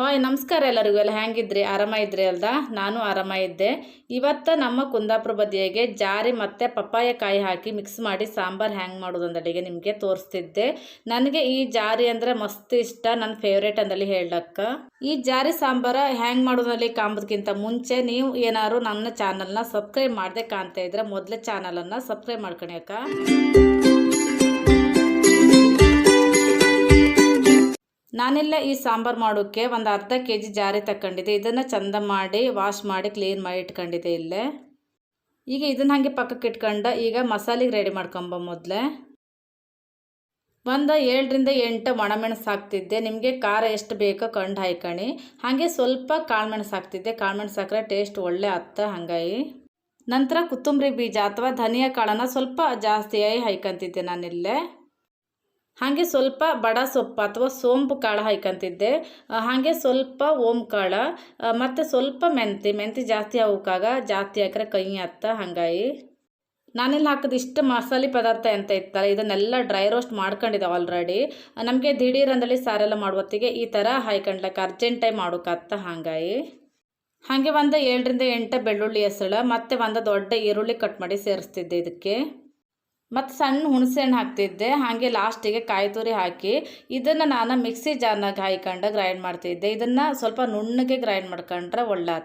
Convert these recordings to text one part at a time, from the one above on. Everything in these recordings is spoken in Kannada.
ಹಾಯ್, ನಮಸ್ಕಾರ ಎಲ್ಲರಿಗೂ. ಎಲ್ಲ ಹೆಂಗಿದ್ರಿ? ಆರಾಮ ಇದ್ರಿ ಅಲ್ದ? ನಾನು ಆರಾಮ ಇದ್ದೆ. ಇವತ್ತು ನಮ್ಮ ಕುಂದಾಪುರ ಬದಿಯಾಗೆ ಜಾರಿ ಮತ್ತು ಪಪ್ಪಾಯ ಕಾಯಿ ಹಾಕಿ ಮಿಕ್ಸ್ ಮಾಡಿ ಸಾಂಬಾರು ಹ್ಯಾಂಗೆ ಮಾಡೋದು ನಿಮಗೆ ತೋರಿಸ್ತಿದ್ದೆ. ನನಗೆ ಈ ಜಾರಿ ಅಂದರೆ ಮಸ್ತ್ ಇಷ್ಟ. ನನ್ನ ಫೇವ್ರೇಟ್ ಅಂದಲ್ಲಿ ಹೇಳಕ್ಕ. ಈ ಜಾರಿ ಸಾಂಬಾರು ಹ್ಯಾಂಗೆ ಮಾಡೋದಲ್ಲಿ ಕಾಂಬೋದಕ್ಕಿಂತ ಮುಂಚೆ ನೀವು ಏನಾದ್ರು ನನ್ನ ಚಾನಲ್ನ ಸಬ್ಸ್ಕ್ರೈಬ್ ಮಾಡದೆ ಕಾಣ್ತಾ ಇದ್ರೆ ಮೊದಲೇ ಚಾನಲನ್ನು ಸಬ್ಸ್ಕ್ರೈಬ್ ಮಾಡ್ಕೊಳಿ ಅಕ್ಕ. ನಾನೆಲ್ಲ ಈ ಸಾಂಬಾರು ಮಾಡೋಕ್ಕೆ ಒಂದು ಅರ್ಧ ಕೆ ಜಿ ಜಾರಿ ತಗೊಂಡಿದ್ದೆ ಇದನ್ನು ಚಂದ ಮಾಡಿ ವಾಶ್ ಮಾಡಿ ಕ್ಲೀನ್ ಮಾಡಿ ಇಟ್ಕೊಂಡಿದ್ದೆ ಇಲ್ಲೇ. ಈಗ ಇದನ್ನು ಹಾಗೆ ಪಕ್ಕಕ್ಕೆ ಇಟ್ಕೊಂಡು ಈಗ ಮಸಾಲೆಗೆ ರೆಡಿ ಮಾಡ್ಕೊಂಬ ಮೊದಲೇ. ಒಂದು ಏಳರಿಂದ ಎಂಟು ಒಣಮೆಣಸು ಹಾಕ್ತಿದ್ದೆ. ನಿಮಗೆ ಖಾರ ಎಷ್ಟು ಬೇಕೋ ಕಂಡು ಹಾಯ್ಕಣಿ. ಹಾಗೆ ಸ್ವಲ್ಪ ಕಾಳುಮೆಣಸು ಹಾಕ್ತಿದ್ದೆ. ಕಾಳುಮೆಣಸು ಹಾಕ್ರೆ ಟೇಸ್ಟ್ ಒಳ್ಳೆ ಹತ್ತ ಹಂಗಾಗಿ ನಂತರ ಕೊತ್ತಂಬರಿ ಬೀಜ ಅಥವಾ ಧನಿಯಾ ಕಾಳನ್ನು ಸ್ವಲ್ಪ ಜಾಸ್ತಿಯಾಗಿ ಹಾಯ್ಕೊಂತಿದ್ದೆ ನಾನಿಲ್ಲೇ. ಹಾಗೆ ಸ್ವಲ್ಪ ಬಡ ಸೊಪ್ಪು ಅಥವಾ ಸೋಂಪು ಕಾಳು ಹಾಯ್ಕೊಂತಿದ್ದೆ. ಹಾಗೆ ಸ್ವಲ್ಪ ಓಮ್ ಕಾಳು ಮತ್ತು ಸ್ವಲ್ಪ ಮೆಂತಿ. ಮೆಂತಿ ಜಾಸ್ತಿ ಅವಕ್ಕಾಗ ಜಾಸ್ತಿ ಹಾಕ್ರೆ ಕೈ ಹತ್ತ ಹಂಗಾಯಿ ನಾನೆಲ್ಲ ಹಾಕಿದ ಇಷ್ಟು ಮಸಾಲೆ ಪದಾರ್ಥ ಎಂತ ಇತ್ತಲ್ಲ, ಇದನ್ನೆಲ್ಲ ಡ್ರೈ ರೋಸ್ಟ್ ಮಾಡ್ಕೊಂಡಿದ್ದಾವೆ ಆಲ್ರೆಡಿ ನಮಗೆ ದಿಢೀರ್ ಅಂದಲ್ಲಿ ಸಾರೆಲ್ಲ ಮಾಡುವತ್ತಿಗೆ ಈ ಥರ ಹಾಯ್ಕೊಂಡ್ಲಕ್ಕೆ, ಅರ್ಜೆಂಟಾಗಿ ಮಾಡೋಕ್ಕತ್ತ ಹಂಗಾಯಿ ಹಾಗೆ ಒಂದು ಏಳರಿಂದ ಎಂಟು ಬೆಳ್ಳುಳ್ಳಿ ಹೆಸಳು, ಮತ್ತು ಒಂದು ದೊಡ್ಡ ಈರುಳ್ಳಿ ಕಟ್ ಮಾಡಿ ಸೇರಿಸ್ತಿದ್ದೆ ಇದಕ್ಕೆ. ಮತ್ತು ಸಣ್ಣ ಹುಣಸೆ ಹಣ್ಣು ಹಾಕ್ತಿದ್ದೆ. ಹಾಗೆ ಲಾಸ್ಟಿಗೆ ಕಾಯಿ ತುರಿ ಹಾಕಿ ಇದನ್ನು ನಾನು ಮಿಕ್ಸಿ ಜಾರ್ನಾಗ ಹಾಯ್ಕೊಂಡು ಗ್ರೈಂಡ್ ಮಾಡ್ತಿದ್ದೆ. ಇದನ್ನು ಸ್ವಲ್ಪ ನುಣ್ಣಗೆ ಗ್ರೈಂಡ್ ಮಾಡ್ಕೊಂಡ್ರೆ ಒಳ್ಳೆ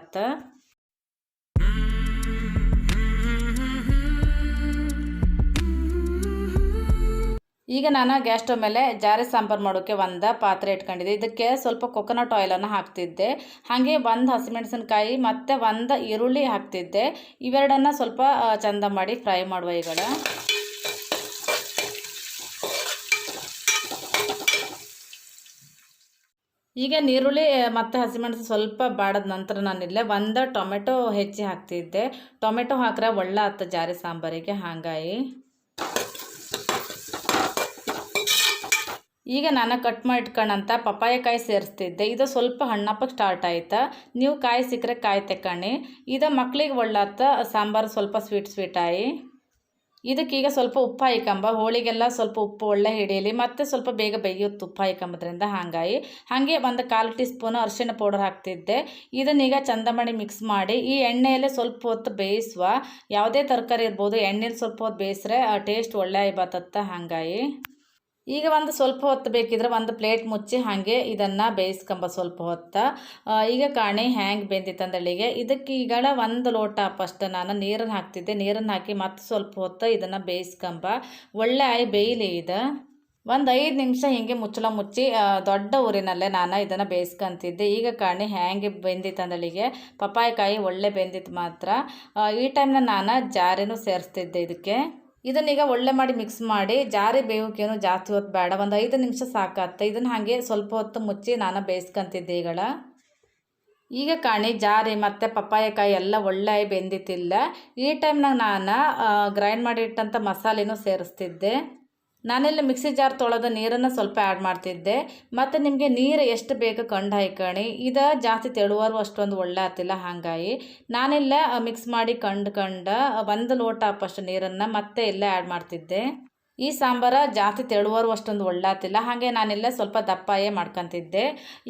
ಈಗ ನಾನು ಗ್ಯಾಸ್ ಸ್ಟವ್ ಮೇಲೆ ಜಾರಿ ಸಾಂಬಾರು ಮಾಡೋಕ್ಕೆ ಒಂದು ಪಾತ್ರೆ ಇಟ್ಕೊಂಡಿದ್ದೆ. ಇದಕ್ಕೆ ಸ್ವಲ್ಪ ಕೊಕೊನಟ್ ಆಯಿಲನ್ನು ಹಾಕ್ತಿದ್ದೆ. ಹಾಗೆ ಒಂದು ಹಸಿಮೆಣಸಿನ್ಕಾಯಿ, ಮತ್ತು ಒಂದು ಈರುಳ್ಳಿ ಹಾಕ್ತಿದ್ದೆ. ಇವೆರಡನ್ನು ಸ್ವಲ್ಪ ಚಂದ ಮಾಡಿ ಫ್ರೈ ಮಾಡುವ ಈಗಳ ಈಗ ನೀರುಳ್ಳಿ, ಮತ್ತು ಹಸಿಮೆಣಸು ಸ್ವಲ್ಪ ಬಾಡದ ನಂತರ ನಾನಿಲ್ಲೇ ಒಂದು ಟೊಮೆಟೊ ಹೆಚ್ಚಿ ಹಾಕ್ತಿದ್ದೆ. ಟೊಮೆಟೊ ಹಾಕ್ರೆ ಒಳ್ಳೆ ಆತ ಜಾರಿ ಸಾಂಬಾರಿಗೆ ಹಾಂಗಾಯಿ ಈಗ ನಾನು ಕಟ್ ಮಾಡಿ ಇಟ್ಕೊಂಡಂತ ಪಪ್ಪಾಯ ಕಾಯಿ ಸೇರಿಸ್ತಿದ್ದೆ. ಇದು ಸ್ವಲ್ಪ ಹಣ್ಣಪ್ಪಕ್ಕೆ ಸ್ಟಾರ್ಟ್ ಆಯ್ತಾ. ನೀವು ಕಾಯಿ ಸಿಕ್ಕರೆ ಕಾಯಿ ತೆಕ್ಕಣಿ. ಇದು ಮಕ್ಕಳಿಗೆ ಒಳ್ಳಾತ ಸಾಂಬಾರು ಸ್ವಲ್ಪ ಸ್ವೀಟ್ ಸ್ವೀಟ್ ಆಯಿ. ಇದಕ್ಕೀಗ ಸ್ವಲ್ಪ ಉಪ್ಪು ಹಾಯ್ಕೊಂಬ ಹೋಳಿಗೆಲ್ಲ ಸ್ವಲ್ಪ ಉಪ್ಪು ಒಳ್ಳೆ ಹಿಡಿಯಲಿ ಮತ್ತು ಸ್ವಲ್ಪ ಬೇಗ ಬೇಯುತ್ತೆ ಉಪ್ಪು ಕಂಬದ್ರಿಂದ ಹಾಗಾಗಿ ಹಾಗೆ ಒಂದು ಕಾಲು ಟೀ ಸ್ಪೂನು ಅರಿಶಿಣ ಪೌಡರ್ ಹಾಕ್ತಿದ್ದೆ. ಇದನ್ನೀಗ ಚಂದ ಮಾಡಿ ಮಿಕ್ಸ್ ಮಾಡಿ ಈ ಎಣ್ಣೆಯಲ್ಲೇ ಸ್ವಲ್ಪ ಹೊತ್ತು ಬೇಯಿಸುವ. ಯಾವುದೇ ತರಕಾರಿ ಇರ್ಬೋದು, ಎಣ್ಣೆಲಿ ಸ್ವಲ್ಪ ಹೊತ್ತು ಬೇಯಿಸ್ರೆ ಟೇಸ್ಟ್ ಒಳ್ಳೆ ಬರ್ತತ್ತೆ ಹಾಗಾಗಿ ಈಗ ಒಂದು ಸ್ವಲ್ಪ ಹೊತ್ತು ಬೇಕಿದ್ರೆ ಒಂದು ಪ್ಲೇಟ್ ಮುಚ್ಚಿ ಹಾಗೆ ಇದನ್ನು ಬೇಯಿಸ್ಕೊಂಬ ಸ್ವಲ್ಪ ಹೊತ್ತು. ಈಗ ಕಾಣಿ ಹ್ಯಾಂಗೆ ಬೆಂದಿತ್ತಂದಳಿಗೆ ಇದಕ್ಕೆ ಈಗಳ ಒಂದು ಲೋಟ ಫಸ್ಟ್ ನಾನು ನೀರನ್ನು ಹಾಕ್ತಿದ್ದೆ. ನೀರನ್ನು ಹಾಕಿ ಮತ್ತೆ ಸ್ವಲ್ಪ ಹೊತ್ತು ಇದನ್ನು ಬೇಯಿಸ್ಕೊಂಬ. ಒಳ್ಳೆ ಆಯಿ ಬೇಯಲಿ ಇದು. ಒಂದು ಐದು ನಿಮಿಷ ಹೀಗೆ ಮುಚ್ಚಳ ಮುಚ್ಚಿ ದೊಡ್ಡ ಊರಿನಲ್ಲೇ ನಾನು ಇದನ್ನು ಬೇಯಿಸ್ಕೊಂತಿದ್ದೆ. ಈಗ ಕಾಣಿ ಹ್ಯಾಂಗೆ ಬೆಂದಿತ್ತಂದಳಿಗೆ ಪಪ್ಪಾಯಕಾಯಿ ಒಳ್ಳೆ ಬೆಂದಿತ್ತು ಮಾತ್ರ. ಈ ಟೈಮ್ನ ನಾನು ಜಾರಿನೂ ಸೇರಿಸ್ತಿದ್ದೆ ಇದಕ್ಕೆ. ಇದನ್ನೀಗ ಒಳ್ಳೆ ಮಾಡಿ ಮಿಕ್ಸ್ ಮಾಡಿ ಜಾರಿ ಬೇಯೋಕೇನು ಜಾಸ್ತಿ ಹೊತ್ತು ಬೇಡ. ಒಂದು ಐದು ನಿಮಿಷ ಸಾಕತ್ತೆ ಇದನ್ನು ಹಾಗೆ ಸ್ವಲ್ಪ ಹೊತ್ತು ಮುಚ್ಚಿ ನಾನು ಬೇಯಿಸ್ಕೊಂತಿದ್ದೆ ಈಗಳ ಈಗ ಕಾಣಿ ಜಾರಿ ಮತ್ತು ಪಪ್ಪಾಯಕಾಯಿ ಎಲ್ಲ ಒಳ್ಳೆ ಬೆಂದಿತ್ತಿಲ್ಲ ಈ ಟೈಮ್ನಾಗ ನಾನು ಗ್ರೈಂಡ್ ಮಾಡಿಟ್ಟಂಥ ಮಸಾಲೆನೂ ಸೇರಿಸ್ತಿದ್ದೆ. ನಾನೆಲ್ಲ ಮಿಕ್ಸಿ ಜಾರ್ ತೊಳೆದ ನೀರನ್ನು ಸ್ವಲ್ಪ ಆ್ಯಡ್ ಮಾಡ್ತಿದ್ದೆ. ಮತ್ತು ನಿಮಗೆ ನೀರು ಎಷ್ಟು ಬೇಕು ಕಂಡು ಹಾಯ್ಕಣಿ. ಇದು ಜಾಸ್ತಿ ತೆಳುವರು ಅಷ್ಟೊಂದು ಒಳ್ಳೆ ಆತಿಲ್ಲ ಹಾಗಾಗಿ ನಾನೆಲ್ಲ ಮಿಕ್ಸ್ ಮಾಡಿ ಕಂಡು ಕಂಡು ಒಂದು ಲೋಟ ಅಪ್ಪಷ್ಟು ನೀರನ್ನು ಮತ್ತೆ ಎಲ್ಲ ಆ್ಯಡ್ ಮಾಡ್ತಿದ್ದೆ. ಈ ಸಾಂಬಾರ ಜಾಸ್ತಿ ತೆಳುವರು ಅಷ್ಟೊಂದು ಒಳ್ಳಾತಿಲ್ಲ ಹಾಗೆ ನಾನೆಲ್ಲ ಸ್ವಲ್ಪ ದಪ್ಪಾಯೇ ಮಾಡ್ಕೊತಿದ್ದೆ.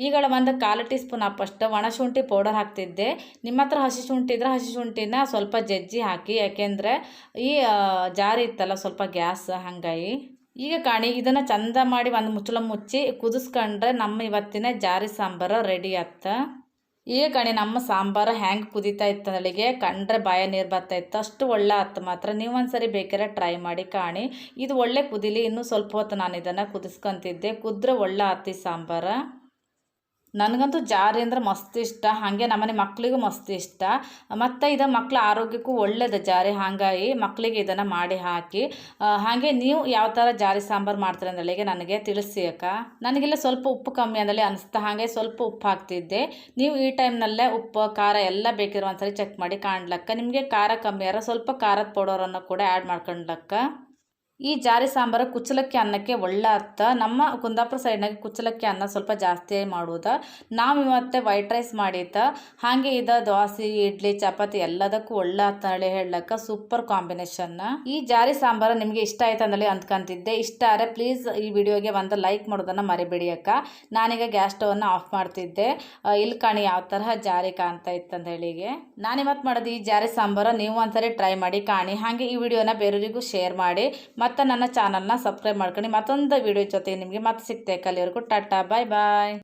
ಈಗಳ ಒಂದು ಕಾಲು ಟೀ ಸ್ಪೂನ್ ಅಪ್ಪಷ್ಟು ಒಣಶುಂಠಿ ಪೌಡರ್ ಹಾಕ್ತಿದ್ದೆ. ನಿಮ್ಮ ಹತ್ರ ಹಸಿ ಶುಂಠಿ ಇದ್ರೆ ಹಸಿ ಶುಂಠಿನ ಸ್ವಲ್ಪ ಜಜ್ಜಿ ಹಾಕಿ. ಯಾಕೆಂದರೆ ಈ ಜಾರಿ ಇತ್ತಲ್ಲ ಸ್ವಲ್ಪ ಗ್ಯಾಸ್ ಹಾಗಾಗಿ. ಈಗ ಕಾಣಿ, ಇದನ್ನು ಚಂದ ಮಾಡಿ ಒಂದು ಮುಚ್ಚಳ ಮುಚ್ಚಿ ಕುದಿಸ್ಕೊಂಡ್ರೆ ನಮ್ಮ ಇವತ್ತಿನ ಜಾರಿ ಸಾಂಬಾರು ರೆಡಿ ಆತ್ತ ಈಗ ಕಣಿ, ನಮ್ಮ ಸಾಂಬಾರು ಹ್ಯಾಂಗೆ ಕುದೀತಾ ಇತ್ತು ಅಲ್ಲಿಗೆ? ಕಂಡ್ರೆ ಬಾಯ ನೀರು ಬರ್ತಾ ಇತ್ತು. ಅಷ್ಟು ಒಳ್ಳೆ ಆತ್ತು ಮಾತ್ರ. ನೀವು ಒಂದ್ಸರಿ ಬೇಕಾದ್ರೆ ಟ್ರೈ ಮಾಡಿ ಕಾಣಿ. ಇದು ಒಳ್ಳೆ ಕುದೀಲಿ. ಇನ್ನೂ ಸ್ವಲ್ಪ ಹೊತ್ತು ನಾನು ಇದನ್ನು ಕುದಿಸ್ಕೊತಿದ್ದೆ. ಕುದ್ರೆ ಒಳ್ಳೆ ಆತಿ ಸಾಂಬಾರು. ನನಗಂತೂ ಜಾರಿ ಅಂದ್ರೆ ಮಸ್ತ್ ಇಷ್ಟ, ಹಾಗೆ ನಮ್ಮನೆ ಮಕ್ಕಳಿಗೂ ಮಸ್ತ್ ಇಷ್ಟ. ಮತ್ತು ಇದು ಮಕ್ಕಳ ಆರೋಗ್ಯಕ್ಕೂ ಒಳ್ಳೆಯದು ಜಾರಿ, ಹಾಗಾಗಿ ಮಕ್ಕಳಿಗೆ ಇದನ್ನು ಮಾಡಿ ಹಾಕಿ. ಹಾಗೆ ನೀವು ಯಾವ ಥರ ಜಾರಿ ಸಾಂಬಾರು ಮಾಡ್ತೀರ ಅಂದಳಿಗೆ ನನಗೆ ತಿಳಿಸಿ ಅಕ್ಕ. ನನಗೆಲ್ಲ ಸ್ವಲ್ಪ ಉಪ್ಪು ಕಮ್ಮಿ ಅಂದಲ್ಲಿ ಅನಿಸ್ತಾ, ಹಾಗೆ ಸ್ವಲ್ಪ ಉಪ್ಪು ಹಾಕ್ತಿದ್ದೆ. ನೀವು ಈ ಟೈಮ್ನಲ್ಲೇ ಉಪ್ಪು, ಖಾರ ಎಲ್ಲ ಬೇಕಿರೋ ಒಂದ್ಸರಿ ಚೆಕ್ ಮಾಡಿ ಕಾಣ್ಲಕ್ಕ. ನಿಮಗೆ ಖಾರ ಕಮ್ಮಿ ಆರ ಸ್ವಲ್ಪ ಖಾರದ ಪೌಡರನ್ನು ಕೂಡ ಆ್ಯಡ್ ಮಾಡ್ಕೊಂಡ್ಲಕ್ಕ. ಈ ಜಾರಿ ಸಾಂಬಾರು ಕುಚ್ಚಲಕ್ಕಿ ಅನ್ನಕ್ಕೆ ಒಳ್ಳೆ ಅತ್ತ ನಮ್ಮ ಕುಂದಾಪುರ ಸೈಡ್ನಾಗ ಕುಚ್ಚಲಕ್ಕಿ ಅನ್ನ ಸ್ವಲ್ಪ ಜಾಸ್ತಿ ಮಾಡುವುದು. ನಾವು ಇವತ್ತೆ ವೈಟ್ ರೈಸ್ ಮಾಡಿದ್ದ. ಹಾಗೆ ಇದ ದೋಸೆ, ಇಡ್ಲಿ, ಚಪಾತಿ ಎಲ್ಲದಕ್ಕೂ ಒಳ್ಳೆ ಹೇಳಿ ಹೇಳಕ್ಕ ಸೂಪರ್ ಕಾಂಬಿನೇಷನ್ ಈ ಜಾರಿ ಸಾಂಬಾರು ನಿಮಗೆ ಇಷ್ಟ ಆಯ್ತು ಅಂದಲ್ಲಿ ಅಂದ್ಕೊಂತಿದ್ದೆ. ಇಷ್ಟ ಆದರೆ ಪ್ಲೀಸ್ ಈ ವಿಡಿಯೋಗೆ ಒಂದು ಲೈಕ್ ಮಾಡೋದನ್ನು ಮರಿಬೇಡಿ ಅಕ್ಕ. ನಾನೀಗ ಗ್ಯಾಸ್ ಸ್ಟವನ್ನು ಆಫ್ ಮಾಡ್ತಿದ್ದೆ. ಇಲ್ಲಿ ಕಾಣಿ ಯಾವ ತರಹ ಜಾರಿ ಕಾಣ್ತಾ ಇತ್ತು ಅಂತ ಹೇಳಿಗೆ ನಾನಿವತ್ತು ಮಾಡೋದು ಈ ಜಾರಿ ಸಾಂಬಾರು ನೀವು ಒಂದ್ಸರಿ ಟ್ರೈ ಮಾಡಿ ಕಾಣಿ. ಹಾಗೆ ಈ ವಿಡಿಯೋನ ಬೇರೆಯವರಿಗೂ ಶೇರ್ ಮಾಡಿ. ಮತ್ತು ನನ್ನ ಚಾನಲ್ನ ಸಬ್ಸ್ಕ್ರೈಬ್ ಮಾಡ್ಕೊಂಡು ಮತ್ತೊಂದು ವೀಡಿಯೋ ಜೊತೆಗೆ ನಿಮಗೆ ಮತ್ತೆ ಸಿಗ್ತೇಕಲ್ಲಿವರೆಗೂ ಟಾಟಾ. ಬಾಯ್ ಬಾಯ್